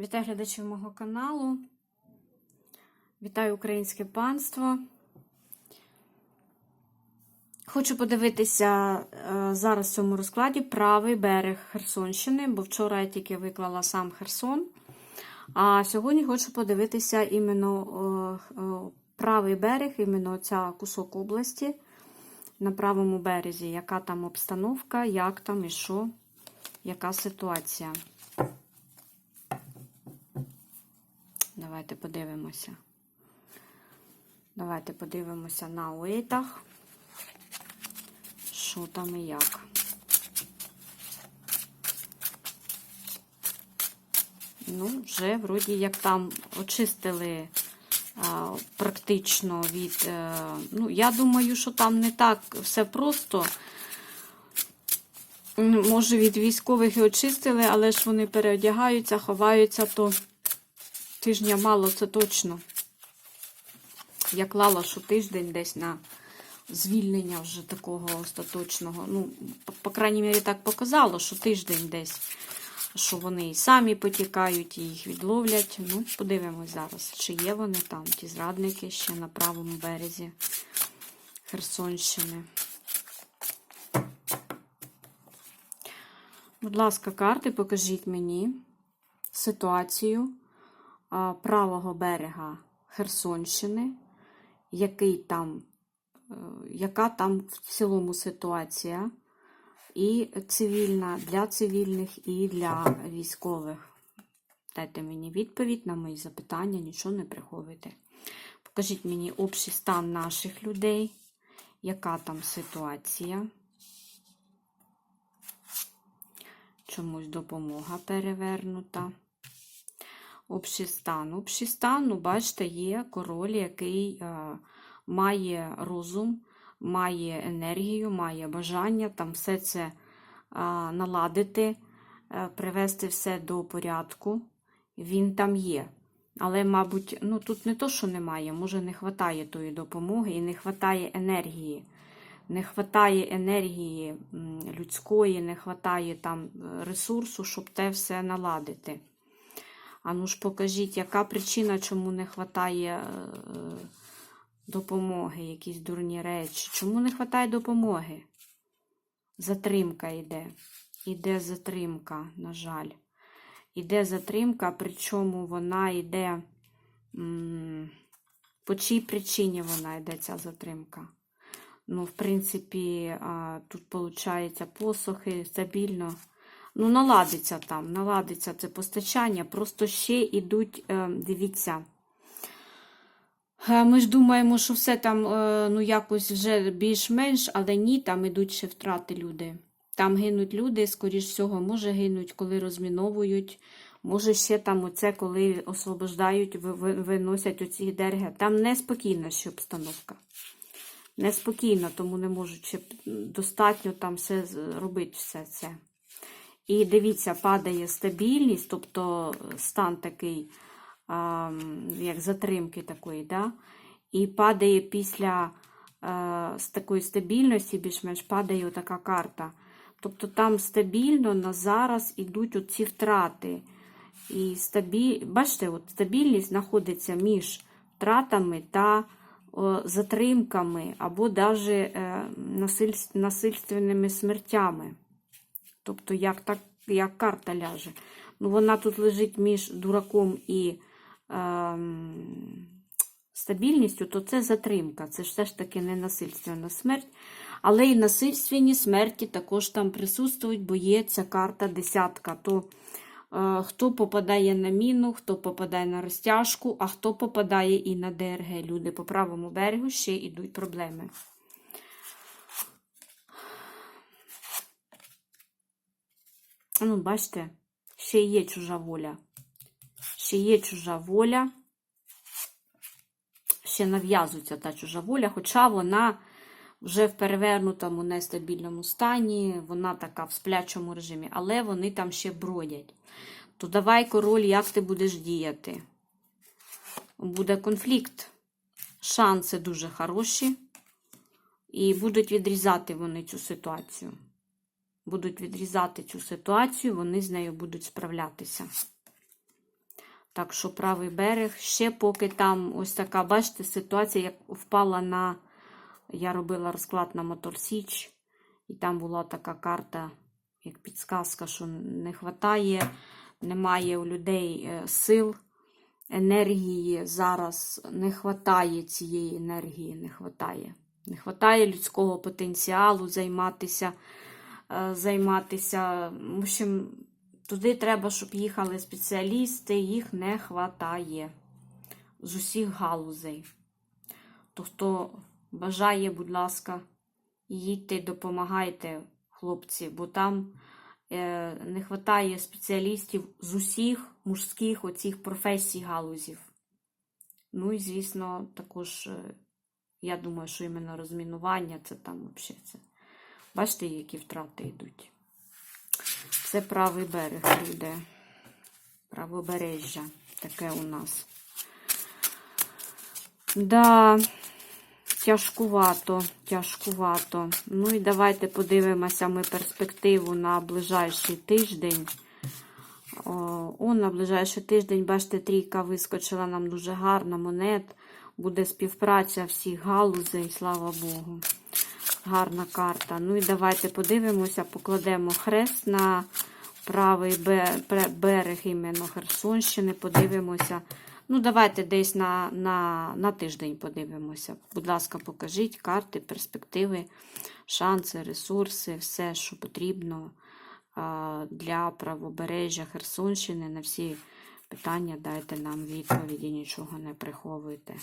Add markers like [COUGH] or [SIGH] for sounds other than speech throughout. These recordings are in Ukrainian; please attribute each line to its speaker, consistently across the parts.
Speaker 1: Вітаю глядачів мого каналу. Вітаю українське панство. Хочу подивитися е, зараз в цьому розкладі правий берег Херсонщини, бо вчора я тільки виклала сам Херсон. А сьогодні хочу подивитися іменно е, е, правий берег, іменно ця кусок області на правому березі. Яка там обстановка, як там і що, яка ситуація. Давайте подивимося. Давайте подивимося на уейтах, що там і як. Ну, вже вроді як там очистили а, практично від. е, ну, я думаю, що там не так все просто. Може, від військових і очистили, але ж вони переодягаються, ховаються, то тижня мало, це точно. Я клала, що тиждень десь на звільнення вже такого остаточного. Ну, по, по крайній мірі, так показало, що тиждень десь, що вони і самі потікають, і їх відловлять. Ну, подивимось зараз, чи є вони там, ті зрадники ще на правому березі Херсонщини. Будь ласка, карти, покажіть мені ситуацію правого берега Херсонщини, який там, е, яка там в цілому ситуація, і цивільна для цивільних, і для військових. Дайте мені відповідь на мої запитання, нічого не приховуйте. Покажіть мені общий стан наших людей, яка там ситуація. Чомусь допомога перевернута. Общий стан. Общий стан, ну, бачите, є король, який е, має розум, має енергію, має бажання там все це е, наладити, е, привести все до порядку. Він там є. Але, мабуть, ну тут не то, що немає, може, не вистачає тої допомоги і не вистачає енергії. Не вистачає енергії людської, не вистачає там ресурсу, щоб те все наладити. А ну ж покажіть, яка причина, чому не вистачає е, допомоги, якісь дурні речі. Чому не вистачає допомоги? Затримка йде. Іде затримка, на жаль. Іде затримка, причому вона йде. По чій причині вона йде ця затримка? Ну, в принципі, тут, виходить, посухи стабільно. Ну, наладиться там, наладиться це постачання, просто ще йдуть, е, дивіться. Е, Ми ж думаємо, що все там е, ну, якось вже більш-менш, але ні, там ідуть ще втрати люди. Там гинуть люди, скоріш всього, може гинуть, коли розміновують, може ще там оце, коли освобождають, ви- ви- виносять оці дерги. Там неспокійна ще обстановка. Неспокійно, тому не можуть ще достатньо там все робити все це. І дивіться, падає стабільність, тобто стан такий, як затримки такої, да? і падає після з такої стабільності, більш-менш падає така карта. Тобто там стабільно на зараз ідуть оці втрати. І стабіль... Бачите, от стабільність знаходиться між втратами та затримками, або навіть е, насиль... насильственними смертями. Тобто, як, так, як карта ляже. Ну, вона тут лежить між дураком і ем, стабільністю, то це затримка. Це ж все ж таки не насильственна смерть. Але і насильственні смерті також там присутствують, бо є ця карта десятка. То е, хто попадає на міну, хто попадає на розтяжку, а хто попадає і на ДРГ. Люди по правому берегу ще йдуть проблеми. Ну, бачите, ще є чужа воля. Ще є чужа воля. Ще нав'язується та чужа воля, хоча вона вже в перевернутому нестабільному стані, вона така в сплячому режимі, але вони там ще бродять. То давай, король, як ти будеш діяти? Буде конфлікт. Шанси дуже хороші. І будуть відрізати вони цю ситуацію будуть відрізати цю ситуацію, вони з нею будуть справлятися. Так що правий берег. Ще поки там ось така, бачите, ситуація, як впала на. Я робила розклад на Мотор Січ, і там була така карта, як підсказка, що не вистачає, немає у людей е, сил, енергії. Зараз не вистачає цієї енергії, не вистачає. Не вистачає людського потенціалу займатися, займатися. В общем, туди треба, щоб їхали спеціалісти, їх не вистачає з усіх галузей. То хто бажає, будь ласка, їдьте, допомагайте, хлопці, бо там е, не вистачає спеціалістів з усіх мужських оцих професій галузів. Ну і, звісно, також, е, я думаю, що іменно розмінування це там взагалі це. Бачите, які втрати йдуть. Це правий берег буде. Правобережжя таке у нас. Да, тяжкувато, тяжкувато. Ну і давайте подивимося ми перспективу на ближайший тиждень. О, на ближайший тиждень, бачите, трійка вискочила нам дуже гарна монет. Буде співпраця всіх галузей, слава Богу. Гарна карта. Ну і давайте подивимося, покладемо хрест на правий бе- бе- берег іменно Херсонщини. Подивимося. Ну, давайте десь на, на, на тиждень подивимося. Будь ласка, покажіть карти, перспективи, шанси, ресурси, все, що потрібно для правобережжя Херсонщини. На всі питання дайте нам відповіді, нічого не приховуйте.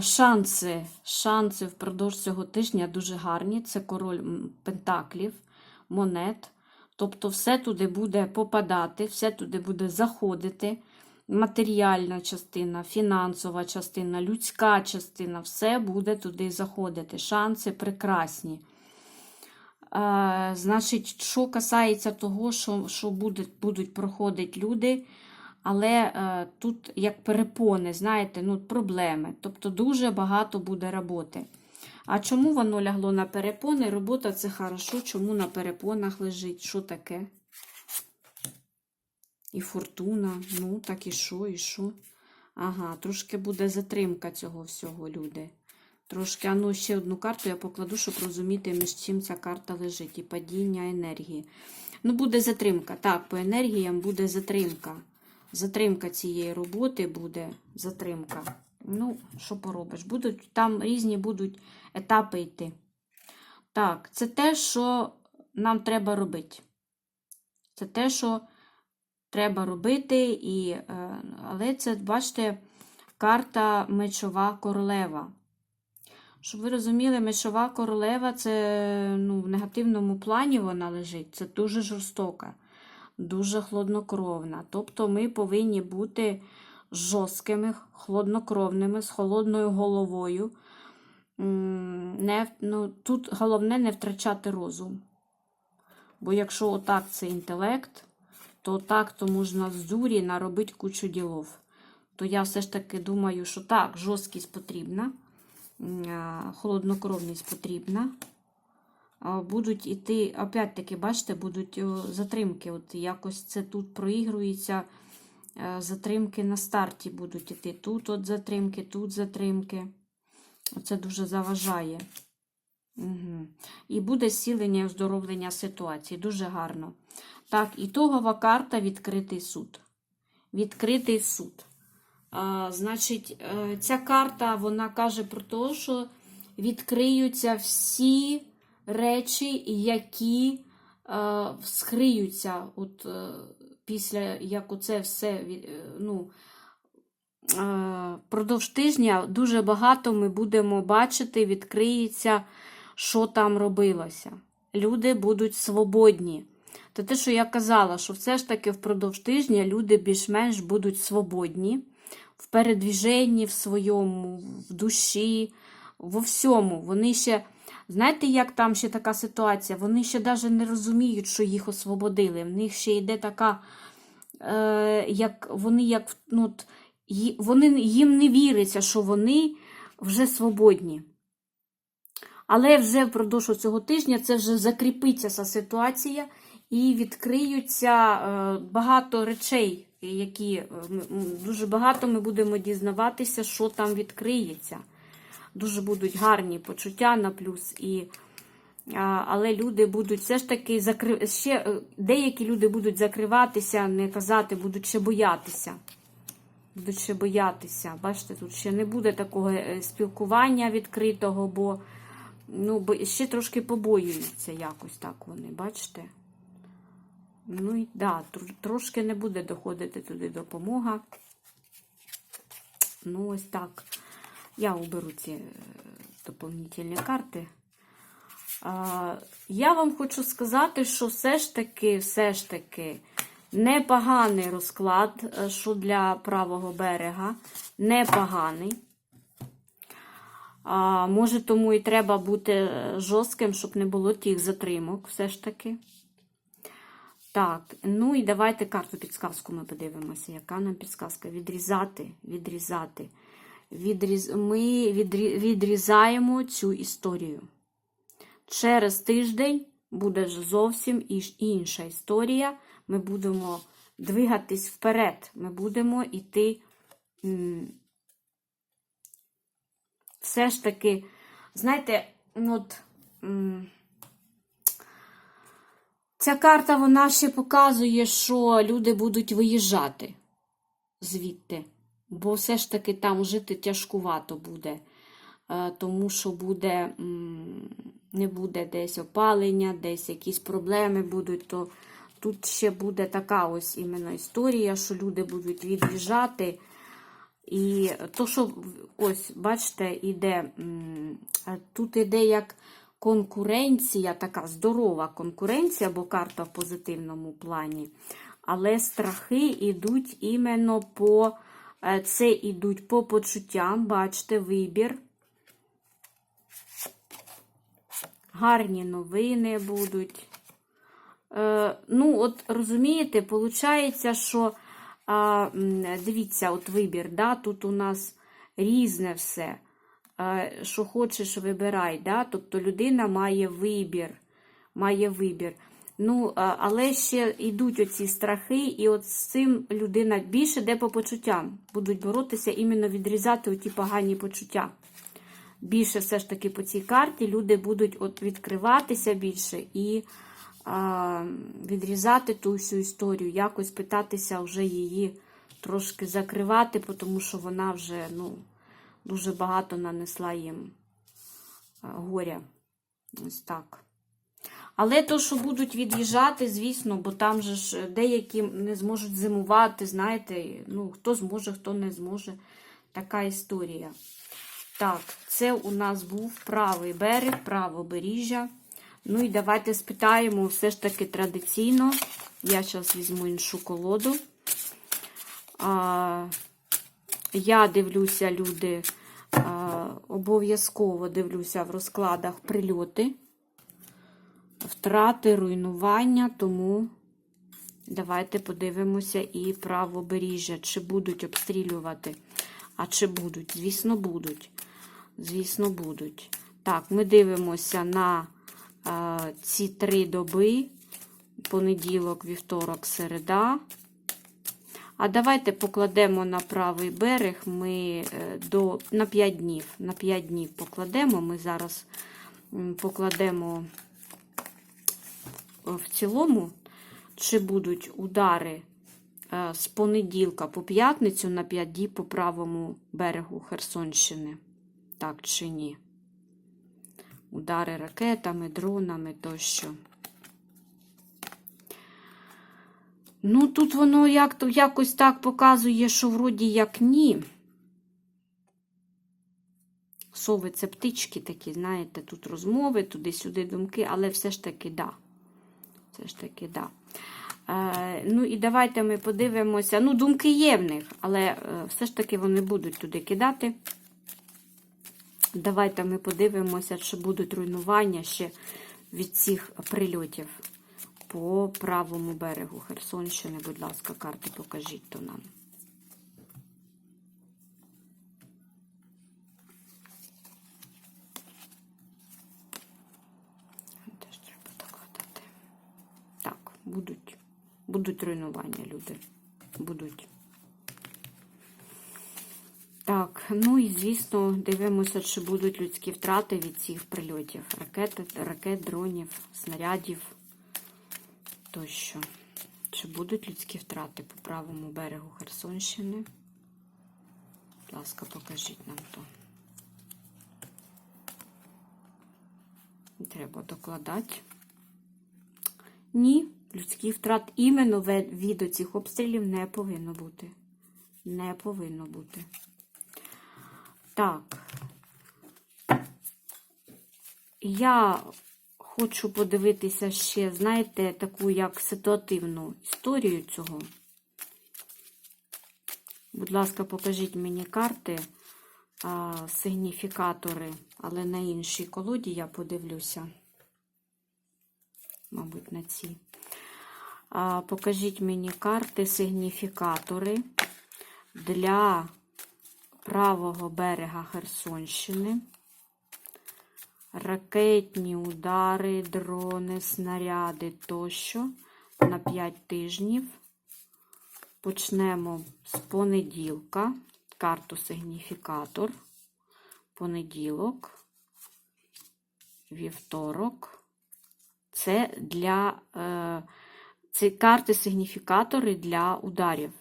Speaker 1: Шанси, шанси впродовж цього тижня дуже гарні. Це король пентаклів, монет. Тобто все туди буде попадати, все туди буде заходити. Матеріальна частина, фінансова частина, людська частина, все буде туди заходити. Шанси прекрасні. Е, значить, що касається того, що, що буде, будуть проходити люди, але е, тут як перепони, знаєте, ну, проблеми. Тобто дуже багато буде роботи. А чому воно лягло на перепони? Робота це хорошо, чому на перепонах лежить? Що таке? І фортуна. Ну, так і що, і що? Ага, трошки буде затримка цього всього, люди. Трошки, а ну ще одну карту я покладу, щоб розуміти, між чим ця карта лежить. І падіння енергії. Ну, буде затримка. Так, по енергіям буде затримка. Затримка цієї роботи буде затримка. Ну, що поробиш? Будуть, там різні будуть етапи йти. Так, це те, що нам треба робити. Це те, що треба робити, і, е, але це, бачите, карта мечова королева. Щоб ви розуміли, мечова королева це ну, в негативному плані вона лежить. Це дуже жорстока, дуже хладнокровна. Тобто ми повинні бути жорсткими, хладнокровними, з холодною головою. Не, ну, тут головне не втрачати розум. Бо якщо отак це інтелект, то так то можна з дурі наробити кучу ділов. То я все ж таки думаю, що так, жорсткість потрібна, холоднокровність потрібна. Будуть іти, опять-таки, бачите, будуть затримки. От якось це тут проігрується. е, Затримки на старті будуть іти. Тут от затримки, тут затримки. Це дуже заважає. Угу. І буде зцілення і оздоровлення ситуації. Дуже гарно. Так, ітогова карта відкритий суд. Відкритий суд. А, значить, е, ця карта вона каже про те, що відкриються всі речі, які е, скриються от, е, після як оце все е, ну, е, впродовж тижня дуже багато ми будемо бачити, відкриється, що там робилося. Люди будуть свободні. Це те, що я казала, що все ж таки впродовж тижня люди більш-менш будуть свободні в передвіженні, в своєму, в душі, во всьому. Вони ще, знаєте, як там ще така ситуація? Вони ще навіть не розуміють, що їх освободили. В них ще йде така, е, як вони як ну, вони, їм не віриться, що вони вже свободні. Але вже впродовж цього тижня це вже закріпиться ця ситуація і відкриються е, багато речей, які е, дуже багато ми будемо дізнаватися, що там відкриється. Дуже будуть гарні почуття на плюс. І, але люди будуть все ж таки закри... ще е, деякі люди будуть закриватися, не казати, будуть ще боятися. Будуть ще боятися. Бачите, тут ще не буде такого е, спілкування відкритого, бо ну, ще трошки побоюються якось так вони, бачите? Ну і да, трошки не буде доходити туди допомога. Ну, ось так. Я уберу ці е, доповнительні карти. Я вам хочу сказати, що все ж таки, все ж таки, непоганий розклад, е, що для правого берега, непоганий. А, може, тому і треба бути е, жорстким, щоб не було тих затримок, все ж таки. Так, ну і давайте карту підсказку ми подивимося. Яка нам підсказка? Відрізати, відрізати. Відріз... Ми відрі... відрізаємо цю історію. Через тиждень буде зовсім інша історія. Ми будемо двигатись вперед. Ми будемо йти. Все ж таки, знаєте, от. Ця карта вона ще показує, що люди будуть виїжджати звідти. Бо все ж таки там жити тяжкувато буде. Е, Тому що буде, не буде десь опалення, десь якісь проблеми будуть, то тут ще буде така ось іменно історія, що люди будуть від'їжджати. І то, що ось, бачите, іде, е, тут іде як конкуренція, така здорова конкуренція, бо карта в позитивному плані. Але страхи йдуть іменно по це йдуть по почуттям, бачите, вибір. Гарні новини будуть. Е, ну, от розумієте, виходить, що дивіться, от вибір, да, тут у нас різне все. Е, що хочеш, вибирай. Да? Тобто людина має вибір. Має вибір. Ну, але ще йдуть оці страхи, і от з цим людина більше де по почуттям. Будуть боротися, іменно відрізати оті погані почуття. Більше все ж таки по цій карті люди будуть от відкриватися більше і а, відрізати ту всю історію, якось питатися вже її трошки закривати, тому що вона вже ну, дуже багато нанесла їм горя. Ось так. Але то, що будуть від'їжджати, звісно, бо там же ж деякі не зможуть зимувати, знаєте, ну, хто зможе, хто не зможе. Така історія. Так, це у нас був правий берег, правобережжя. Ну і давайте спитаємо все ж таки традиційно. Я зараз візьму іншу колоду. А, я дивлюся, люди, обов'язково дивлюся в розкладах прильоти, втрати, руйнування, тому давайте подивимося і правобережжя, чи будуть обстрілювати. А чи будуть? Звісно, будуть. Звісно, будуть. Так, ми дивимося на а, ці три доби: понеділок, вівторок, середа. А давайте покладемо на правий берег. Ми е, до, на 5 днів. На 5 днів покладемо. Ми зараз покладемо в цілому, чи будуть удари е, з понеділка по п'ятницю на 5 діб по правому берегу Херсонщини. Так чи ні? Удари ракетами, дронами тощо. Ну, тут воно як, то якось так показує, що вроді як ні. Сови це птички такі, знаєте, тут розмови, туди-сюди думки, але все ж таки, да. Все ж таки, да. Е, ну і давайте ми подивимося. Ну, думки є в них, але е, все ж таки вони будуть туди кидати. Давайте ми подивимося, чи будуть руйнування ще від цих прильотів по правому берегу Херсонщини. Будь ласка, карти покажіть то нам. Теж треба докладати. Так, будуть. Будуть руйнування, люди. Будуть. Так, ну і звісно, дивимося, чи будуть людські втрати від цих прильотів. Ракет, ракет, дронів, снарядів тощо. Чи будуть людські втрати по правому берегу Херсонщини? Будь ласка, покажіть нам то. Треба докладати. Ні, людських втрат іменно від оцих обстрілів не повинно бути. Не повинно бути. Так. Я хочу подивитися ще, знаєте, таку як ситуативну історію цього. Будь ласка, покажіть мені карти, а, сигніфікатори, але на іншій колоді я подивлюся. Мабуть, на цій. Покажіть мені карти, сигніфікатори для правого берега Херсонщини. Ракетні удари, дрони, снаряди тощо на 5 тижнів. Почнемо з понеділка. Карту сигніфікатор. Понеділок, вівторок. Це для е, це карти сигніфікатори для ударів.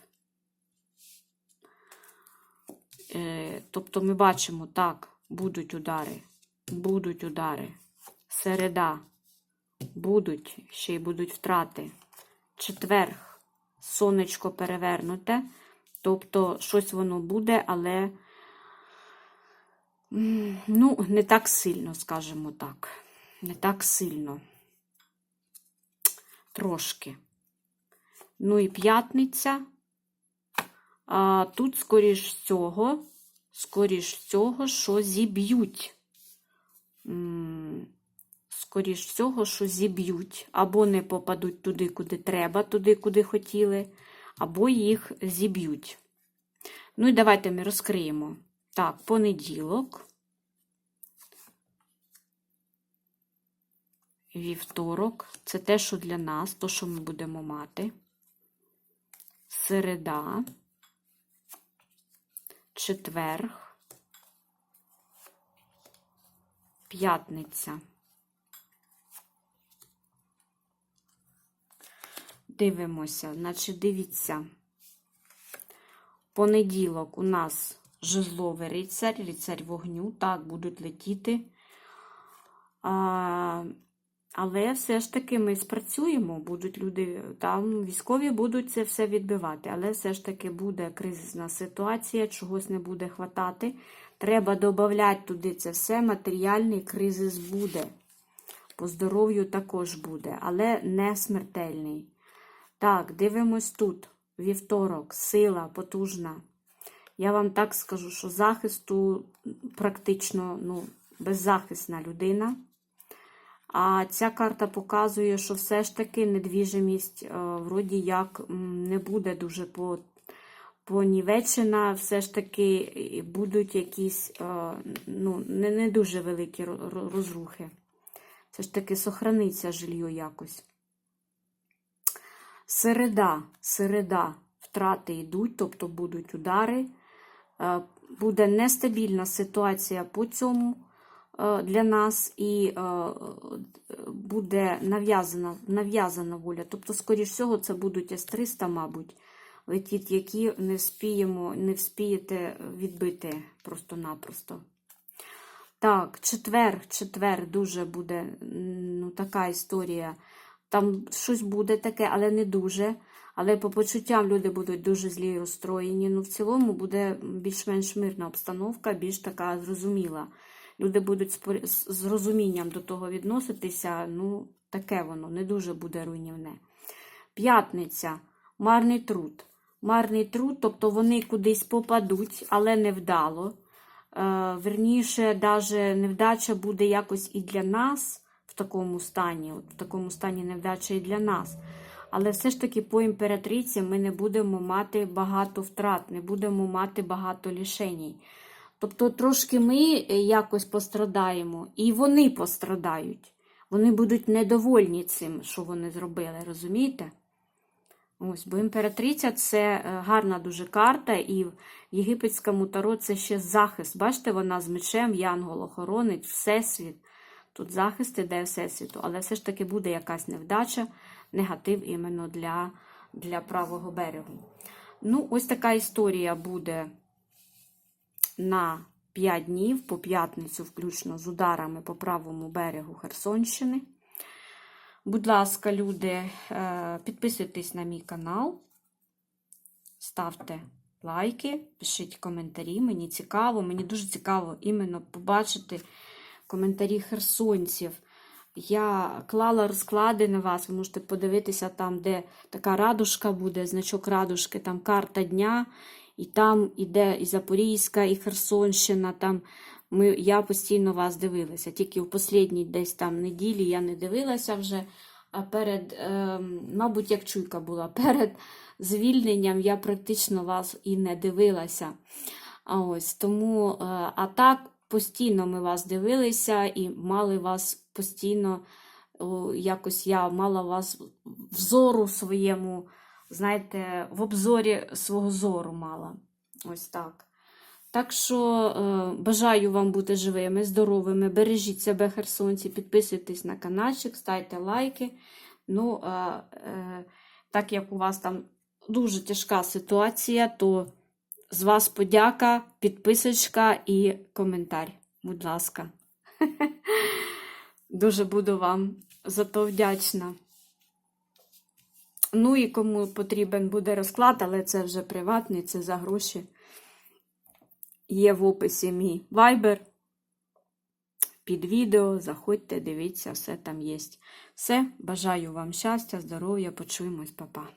Speaker 1: Е, тобто ми бачимо, так, будуть удари, будуть удари. Середа, будуть, ще й будуть втрати. Четверг, сонечко перевернуте. Тобто, щось воно буде, але ну, не так сильно, скажімо так. Не так сильно. Трошки. Ну і п'ятниця. А тут, скоріш всього, скоріш всього, що зіб'ють. Скоріш всього, що зіб'ють. Або не попадуть туди, куди треба, туди, куди хотіли, або їх зіб'ють. Ну і давайте ми розкриємо. Так, понеділок. Вівторок. Це те, що для нас, то, що ми будемо мати. Середа. Четверг. П'ятниця. Дивимося, значить, дивіться. Понеділок у нас жезловий рицарь, рицарь вогню. Так, будуть летіти. А, але все ж таки ми спрацюємо, будуть люди, там військові будуть це все відбивати, але все ж таки буде кризисна ситуація, чогось не буде хватати. Треба додати туди це все, матеріальний кризис буде. По здоров'ю також буде, але не смертельний. Так, дивимось тут. Вівторок, сила потужна. Я вам так скажу, що захисту практично ну, беззахисна людина. А ця карта показує, що все ж таки недвіжимість е, вроді як не буде дуже по, понівечена, все ж таки будуть якісь е, ну, не, не дуже великі ро- ро- розрухи. Все ж таки сохраниться жилье якось. Середа, середа, втрати йдуть, тобто будуть удари. Е, Буде нестабільна ситуація по цьому для нас і е, буде нав'язана нав'язана воля. Тобто, скоріш всього, це будуть С-300, мабуть, летіть, які не вспіємо, не вспієте відбити просто-напросто. Так, четвер, четвер дуже буде ну, така історія. Там щось буде таке, але не дуже. Але по почуттям люди будуть дуже злі і розстроєні. Ну, в цілому буде більш-менш мирна обстановка, більш така зрозуміла. Люди будуть з розумінням до того відноситися. Ну, Таке воно не дуже буде руйнівне. П'ятниця марний труд. Марний труд, тобто вони кудись попадуть, але невдало. Е, верніше, даже невдача буде якось і для нас в такому стані. От в такому стані невдача і для нас. Але все ж таки по імператриці ми не будемо мати багато втрат, не будемо мати багато лішеній. Тобто трошки ми е, якось пострадаємо, і вони пострадають. Вони будуть недовольні цим, що вони зробили, розумієте? Ось, бо імператриця це е, гарна дуже карта, і в єгипетському таро це ще захист. Бачите, вона з мечем, янгол охоронить, всесвіт. Тут захист іде всесвіту, але все ж таки буде якась невдача, негатив іменно для, для правого берегу. Ну, ось така історія буде на 5 днів, по п'ятницю, включно з ударами по правому берегу Херсонщини. Будь ласка, люди, е, підписуйтесь на мій канал, ставте лайки, пишіть коментарі. Мені цікаво, мені дуже цікаво іменно побачити коментарі херсонців. Я клала розклади на вас, ви можете подивитися там, де така радужка буде, значок радужки, там карта дня, і там іде і Запорізька, і Херсонщина. Там ми, я постійно вас дивилася. Тільки в останній десь там неділі я не дивилася вже. А перед, е, мабуть, як чуйка була, [LAUGHS] перед звільненням я практично вас і не дивилася. А ось тому, е, а так постійно ми вас дивилися і мали вас постійно, якось я мала вас в зору своєму, знаєте, в обзорі свого зору мала. Ось так. Так що е, бажаю вам бути живими, здоровими. Бережіть себе, херсонці, підписуйтесь на каналчик, ставте лайки. Ну, е, так як у вас там дуже тяжка ситуація, то з вас подяка, підписочка і коментар. Будь ласка. [LAUGHS] Дуже буду вам за то вдячна. Ну і кому потрібен буде розклад, але це вже приватний, це за гроші. Є в описі мій вайбер. Під відео. Заходьте, дивіться, все там є. Все, бажаю вам щастя, здоров'я, почуємось, па-па.